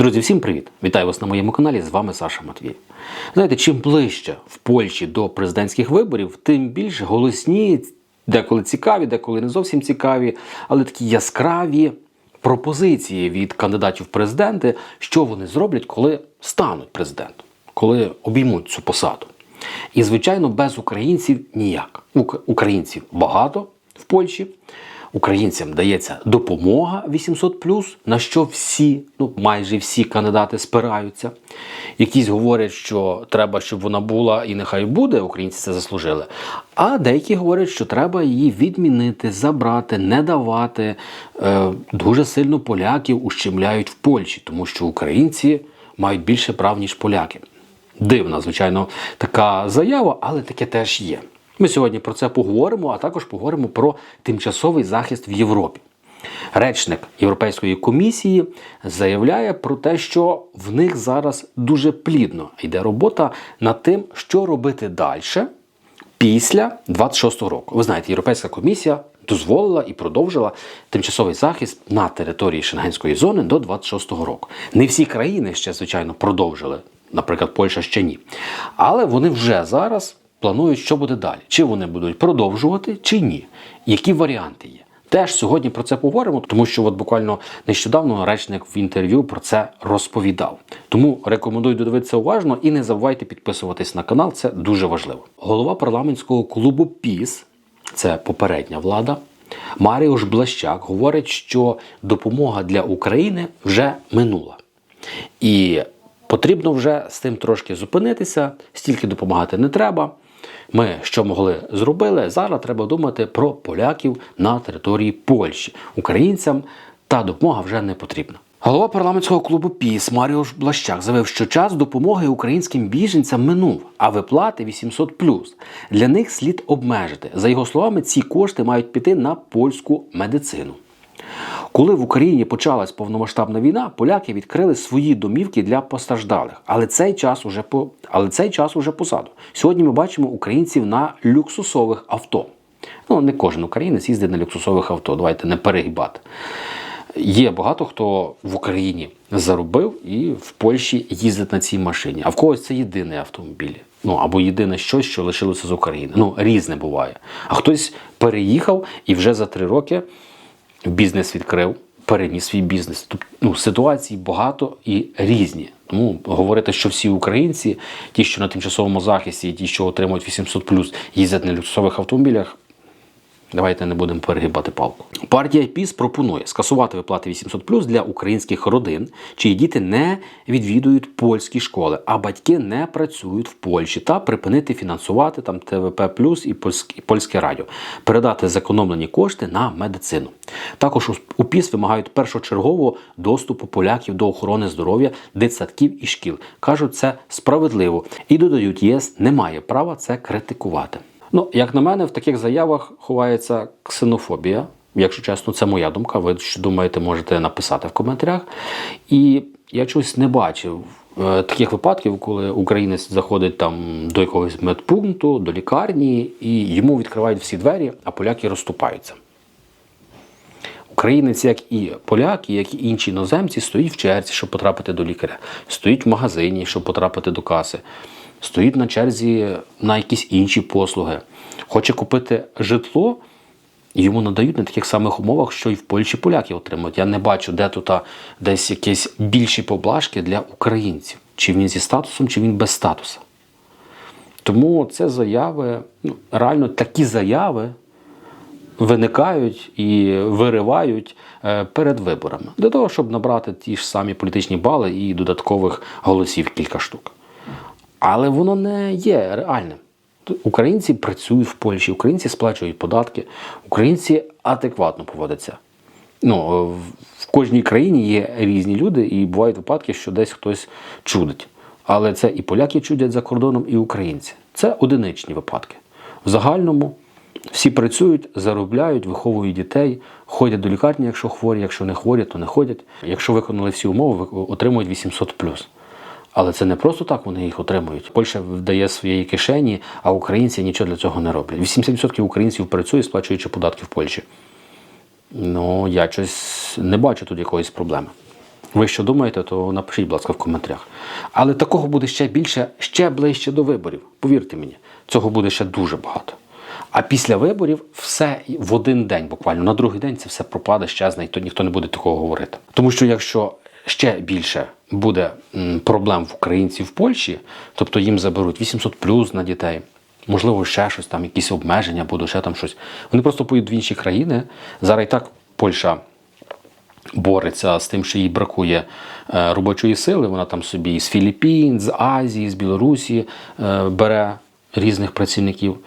Друзі, всім привіт! Вітаю вас на моєму каналі. З вами Саша Матвій. Знаєте, чим ближче в Польщі до президентських виборів, тим більш голосні, деколи цікаві, деколи не зовсім цікаві, але такі яскраві пропозиції від кандидатів в президенти, що вони зроблять, коли стануть президентом, коли обіймуть цю посаду. І, звичайно, без українців ніяк. Українців багато в Польщі. Українцям дається допомога 800+, на що всі, ну майже всі кандидати спираються. Якісь говорять, що треба, щоб вона була і нехай буде, українці це заслужили. А деякі говорять, що треба її відмінити, забрати, не давати. Е, дуже сильно поляків ущемляють в Польщі, тому що українці мають більше прав, ніж поляки. Дивна, звичайно, така заява, але таке теж є. Ми сьогодні про це поговоримо, а також поговоримо про тимчасовий захист в Європі. Речник Європейської комісії заявляє про те, що в них зараз дуже плідно йде робота над тим, що робити далі після 26-го року. Ви знаєте, Європейська комісія дозволила і продовжила тимчасовий захист на території Шенгенської зони до 26-го року. Не всі країни ще, звичайно, продовжили, наприклад, Польща ще ні. Але вони вже зараз планують, що буде далі. Чи вони будуть продовжувати, чи ні. Які варіанти є. Теж сьогодні про це поговоримо, тому що от буквально нещодавно речник в інтерв'ю про це розповідав. Тому рекомендую додивитися уважно і не забувайте підписуватись на канал, це дуже важливо. Голова парламентського клубу ПІС, це попередня влада, Маріуш Блащак говорить, що допомога для України вже минула. І потрібно вже з тим трошки зупинитися, стільки допомагати не треба. Ми що могли зробили. Зараз треба думати про поляків на території Польщі. Українцям та допомога вже не потрібна. Голова парламентського клубу ПІС Маріуш Блащак заявив, що час допомоги українським біженцям минув, а виплати 800+. Для них слід обмежити. За його словами, ці кошти мають піти на польську медицину. Коли в Україні почалась повномасштабна війна, поляки відкрили свої домівки для постраждалих. Але цей час уже по але цей час уже позаду. Сьогодні ми бачимо українців на люксусових авто. Ну не кожен українець їздить на люксусових авто. Давайте не перегибати. Є багато хто в Україні заробив і в Польщі їздить на цій машині. А в когось це єдиний автомобіль. Ну або єдине щось, що лишилося з України. Ну різне буває. А хтось переїхав і вже за три роки бізнес відкрив, переніс свій бізнес. Тобто ну, ситуацій багато і різні. Тому говорити, що всі українці, ті, що на тимчасовому захисті, ті, що отримують 800+, їздять на люксових автомобілях. Давайте не будемо перегибати палку. Партія ПІС пропонує скасувати виплати 800 для українських родин, чиї діти не відвідують польські школи, а батьки не працюють в Польщі та припинити фінансувати там ТВП польське, і польське радіо, передати зекономлені кошти на медицину. Також у ПІС вимагають першочергового доступу поляків до охорони здоров'я, дитсадків і шкіл. кажуть, це справедливо і додають, ЄС не має права це критикувати. Ну, як на мене, в таких заявах ховається ксенофобія. Якщо чесно, це моя думка. Ви що думаєте, можете написати в коментарях. І я чогось не бачив е, таких випадків, коли українець заходить там до якогось медпункту, до лікарні, і йому відкривають всі двері, а поляки розступаються. Українець, як і поляки, як і інші іноземці, стоїть в черзі, щоб потрапити до лікаря, стоїть в магазині, щоб потрапити до каси, стоїть на черзі на якісь інші послуги. Хоче купити житло, йому надають на таких самих умовах, що і в Польщі поляки отримують. Я не бачу, де тут десь якісь більші поблажки для українців. Чи він зі статусом, чи він без статусу. Тому це заяви, ну, реально такі заяви виникають і виривають е, перед виборами для того, щоб набрати ті ж самі політичні бали і додаткових голосів кілька штук. Але воно не є реальним. Українці працюють в Польщі, українці сплачують податки, українці адекватно поводяться. Ну, в- в кожній країні є різні люди, і бувають випадки, що десь хтось чудить. Але це і поляки чудять за кордоном, і українці. Це одиничні випадки. В загальному всі працюють, заробляють, виховують дітей, ходять до лікарні, якщо хворі, якщо не хворі, то не ходять. Якщо виконали всі умови, отримують 800 Але це не просто так вони їх отримують. Польща вдає своєї кишені, а українці нічого для цього не роблять. 80% українців працює, сплачуючи податки в Польщі. Ну, я щось не бачу тут якоїсь проблеми. Ви що думаєте, то напишіть, будь ласка, в коментарях. Але такого буде ще більше, ще ближче до виборів. Повірте мені, цього буде ще дуже багато. А після виборів все в один день, буквально на другий день, це все пропаде, щезне, і то ніхто не буде такого говорити. Тому що якщо ще більше буде проблем в українців в Польщі, тобто їм заберуть 800 плюс на дітей, можливо, ще щось там, якісь обмеження будуть, ще там щось. Вони просто поїдуть в інші країни. Зараз і так Польща бореться з тим, що їй бракує е, робочої сили. Вона там собі з Філіппін, з Азії, з Білорусі е, бере різних працівників.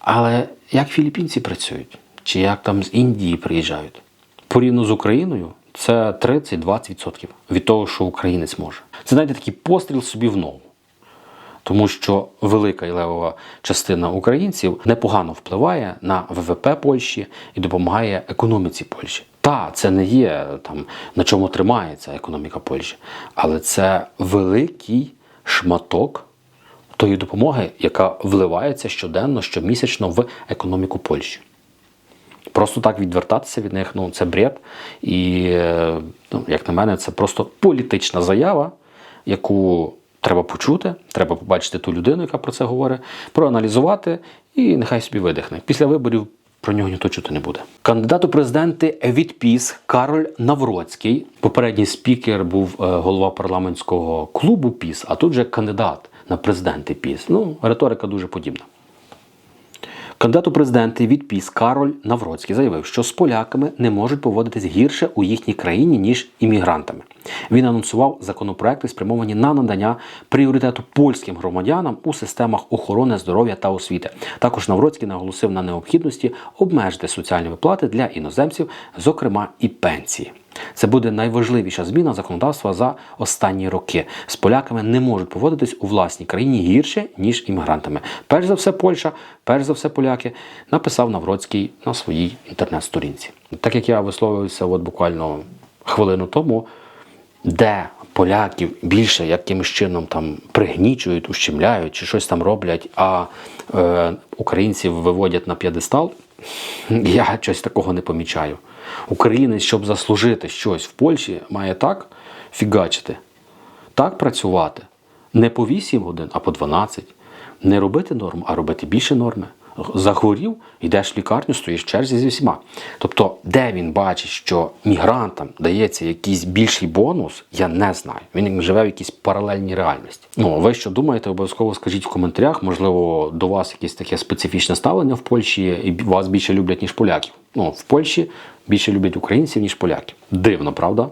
Але як філіппінці працюють? Чи як там з Індії приїжджають? Порівняно з Україною це 30-20% від того, що українець може. Це знаєте такий постріл собі в ногу. Тому що велика і левова частина українців непогано впливає на ВВП Польщі і допомагає економіці Польщі. Та це не є там на чому тримається економіка Польщі, але це великий шматок тої допомоги, яка вливається щоденно, щомісячно в економіку Польщі. Просто так відвертатися від них, ну це бред. І, е, ну, як на мене, це просто політична заява, яку треба почути, треба побачити ту людину, яка про це говорить, проаналізувати і нехай собі видихне. Після виборів про нього ніхто чути не буде. Кандидат у президенти від ПІС Кароль Навроцький. Попередній спікер був е, голова парламентського клубу ПІС, а тут же кандидат на президенти ПІС. Ну, риторика дуже подібна. Кандидат у президенти від ПІС Кароль Навроцький заявив, що з поляками не можуть поводитись гірше у їхній країні, ніж іммігрантами. Він анонсував законопроекти, спрямовані на надання пріоритету польським громадянам у системах охорони здоров'я та освіти. Також Навроцький наголосив на необхідності обмежити соціальні виплати для іноземців, зокрема і пенсії. Це буде найважливіша зміна законодавства за останні роки. З поляками не можуть поводитись у власній країні гірше, ніж іммігрантами. Перш за все, Польща, перш за все, поляки, написав Навроцький на своїй інтернет-сторінці. Так як я висловився от буквально хвилину тому, де поляків більше якимось чином там пригнічують, ущемляють чи щось там роблять, а е, українців виводять на п'єдестал, я щось такого не помічаю. Українець, щоб заслужити щось в Польщі, має так фігачити, так працювати. Не по 8 годин, а по 12. Не робити норм, а робити більше норми. Захворів, йдеш в лікарню, стоїш в черзі зі всіма. Тобто, де він бачить, що мігрантам дається якийсь більший бонус, я не знаю. Він живе в якійсь паралельній реальності. Ну, ви що думаєте, обов'язково скажіть в коментарях. Можливо, до вас якесь таке специфічне ставлення в Польщі, і вас більше люблять, ніж поляків. Ну, в Польщі більше люблять українців, ніж поляків. Дивно, правда?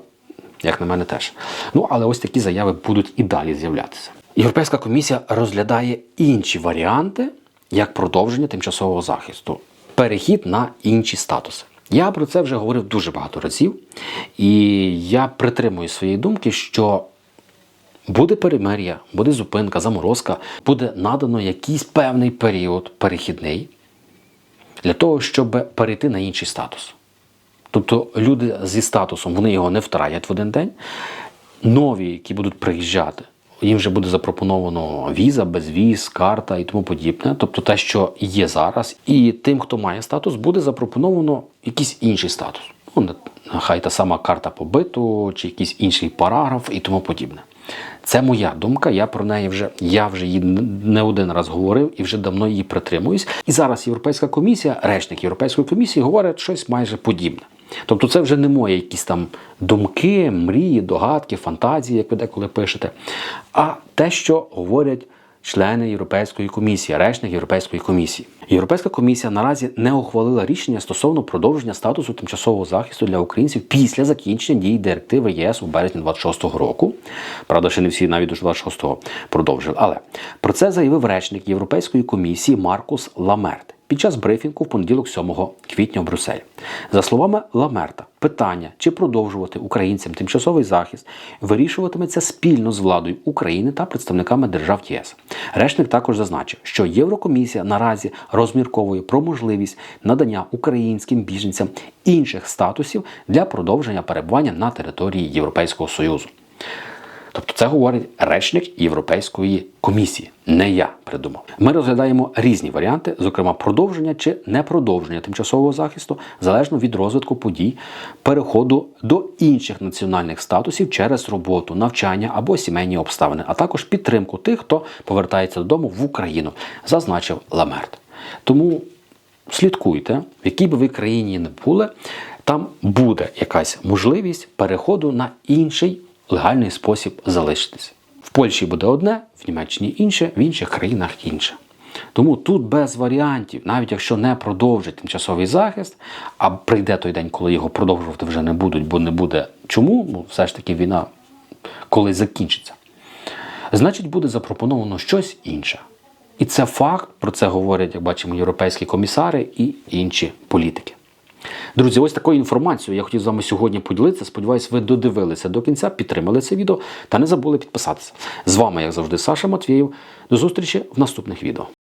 Як на мене теж. Ну, але ось такі заяви будуть і далі з'являтися. Європейська комісія розглядає інші варіанти як продовження тимчасового захисту, перехід на інші статуси. Я про це вже говорив дуже багато разів, і я притримую своєї думки, що буде перемир'я, буде зупинка, заморозка, буде надано якийсь певний період перехідний для того, щоб перейти на інший статус. Тобто люди зі статусом вони його не втратять в один день. Нові, які будуть приїжджати, їм вже буде запропоновано віза, безвіз, карта і тому подібне. Тобто те, що є зараз, і тим, хто має статус, буде запропоновано якийсь інший статус. Ну, хай та сама карта побиту, чи якийсь інший параграф і тому подібне. Це моя думка. Я про неї вже я вже її не один раз говорив і вже давно її притримуюсь. І зараз Європейська комісія, речник Європейської комісії, говорять щось майже подібне. Тобто, це вже не мої якісь там думки, мрії, догадки, фантазії, як ви деколи пишете, а те, що говорять члени Європейської комісії, речник Європейської комісії. Європейська комісія наразі не ухвалила рішення стосовно продовження статусу тимчасового захисту для українців після закінчення дії директиви ЄС у березні 26-го року. Правда, ще не всі навіть до 26-го продовжили. Але про це заявив речник Європейської комісії Маркус Ламерт під час брифінгу в понеділок 7 квітня в Брюсселі. За словами Ламерта, питання, чи продовжувати українцям тимчасовий захист, вирішуватиметься спільно з владою України та представниками держав ЄС. Речник також зазначив, що Єврокомісія наразі розмірковує про можливість надання українським біженцям інших статусів для продовження перебування на території Європейського Союзу. Тобто Це говорить речник Європейської комісії. Не я придумав. Ми розглядаємо різні варіанти, зокрема продовження чи непродовження тимчасового захисту, залежно від розвитку подій, переходу до інших національних статусів через роботу, навчання або сімейні обставини, а також підтримку тих, хто повертається додому в Україну, зазначив Ламерт. Тому слідкуйте, в якій би ви країні не були, там буде якась можливість переходу на інший легальний спосіб залишитися. В Польщі буде одне, в Німеччині інше, в інших країнах інше. Тому тут без варіантів, навіть якщо не продовжать тимчасовий захист, а прийде той день, коли його продовжувати вже не будуть, бо не буде чому, ну все ж таки війна колись закінчиться значить буде запропоновано щось інше. І це факт, про це говорять, як бачимо, європейські комісари і інші політики. Друзі, ось такою інформацією я хотів з вами сьогодні поділитися. Сподіваюсь, ви додивилися до кінця, підтримали це відео та не забули підписатися. З вами, як завжди, Саша Матвієв. До зустрічі в наступних відео.